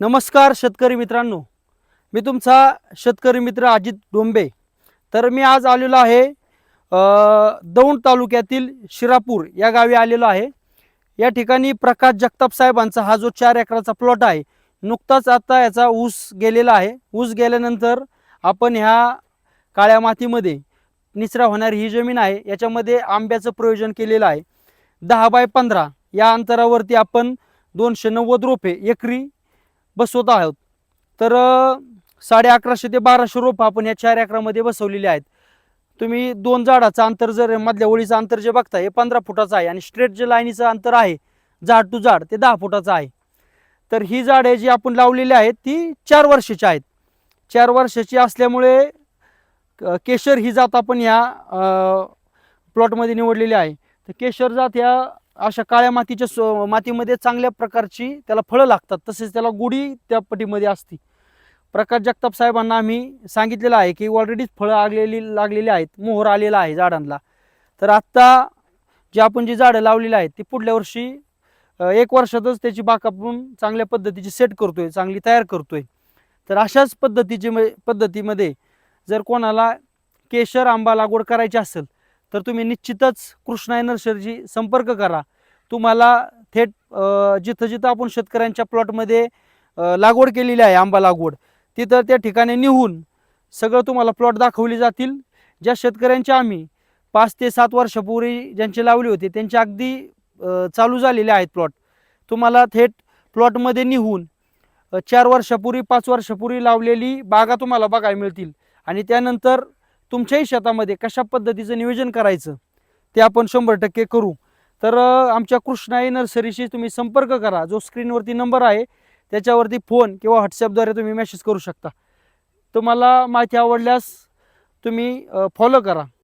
नमस्कार शेतकरी मित्रांनो. मी तुमचा शेतकरी मित्र अजित डोंबे. तर मी आज आलेलो आहे दौंड तालुक्यातील शिरापूर या गावी आलेलो आहे. या ठिकाणी प्रकाश जगताप साहेबांचा हा जो चार एकराचा प्लॉट आहे नुकताच आता याचा ऊस गेलेला आहे. ऊस गेल्यानंतर आपण ह्या काळ्या मातीमध्ये निचरा होणारी ही जमीन आहे. याच्यामध्ये आंब्याचं प्रयोजन केलेलं आहे. दहा बाय पंधरा या अंतरावरती आपण दोनशे नव्वद रोपे एकरी बसवत आहोत. तर साडे अकराशे ते बाराशे रोपं आपण या चार एकरामध्ये बसवलेली आहेत. तुम्ही दोन झाडाचं अंतर जर मधल्या ओळीचं अंतर जे बघता हे पंधरा फुटाचं आहे आणि स्ट्रेट जे लाईनीचं अंतर आहे झाड टू झाड ते दहा फुटाचं आहे. तर ही झाडे जी आपण लावलेली आहेत ती चार वर्षाची आहेत. चार वर्षाची असल्यामुळे केशर ही जात आपण ह्या प्लॉटमध्ये निवडलेली आहे. तर केशर जात ह्या अशा काळ्या मातीच्या सो मातीमध्ये चांगल्या प्रकारची त्याला फळं लागतात. तसेच त्याला गुढी त्या पटीमध्ये असते. प्रकाश जगताप साहेबांना आम्ही सांगितलेलं आहे की ऑलरेडीच फळं लागलेली लागलेली आहेत. मोहर आलेला आहे झाडांना. तर आत्ता जे आपण जी झाडं लावलेली आहेत ती पुढल्या वर्षी एक वर्षातच त्याची बाग आपण चांगल्या पद्धतीची सेट करतोय चांगली तयार करतोय. तर अशाच पद्धतीची पद्धतीमध्ये जर कोणाला केशर आंबा लागवड करायची असेल तर तुम्ही निश्चितच कृष्णाय नर्सरीची संपर्क करा. तुम्हाला थेट जिथं जिथं आपण शेतकऱ्यांच्या प्लॉटमध्ये लागवड केलेली आहे आंबा लागवड तिथं त्या ठिकाणी निहून सगळं तुम्हाला प्लॉट दाखवले जातील ज्या शेतकऱ्यांचे आम्ही पाच ते सात वर्षापूर्वी ज्यांचे लावले होते त्यांचे अगदी चालू झालेले आहेत प्लॉट. तुम्हाला थेट प्लॉटमध्ये निहून चार वर्षापूर्वी पाच वर्षापूर्वी लावलेली बागा तुम्हाला बघायला मिळतील. आणि त्यानंतर तुमच्याही शेतामध्ये कशा पद्धतीचं नियोजन करायचं ते आपण शंभर टक्के करू. तर आमच्या कृष्णाई नर्सरीशी तुम्ही संपर्क करा. जो स्क्रीनवरती नंबर आहे त्याच्यावरती फोन किंवा व्हॉट्सॲपद्वारे तुम्ही मेसेज करू शकता. तुम्हाला माहिती आवडल्यास तुम्ही फॉलो करा.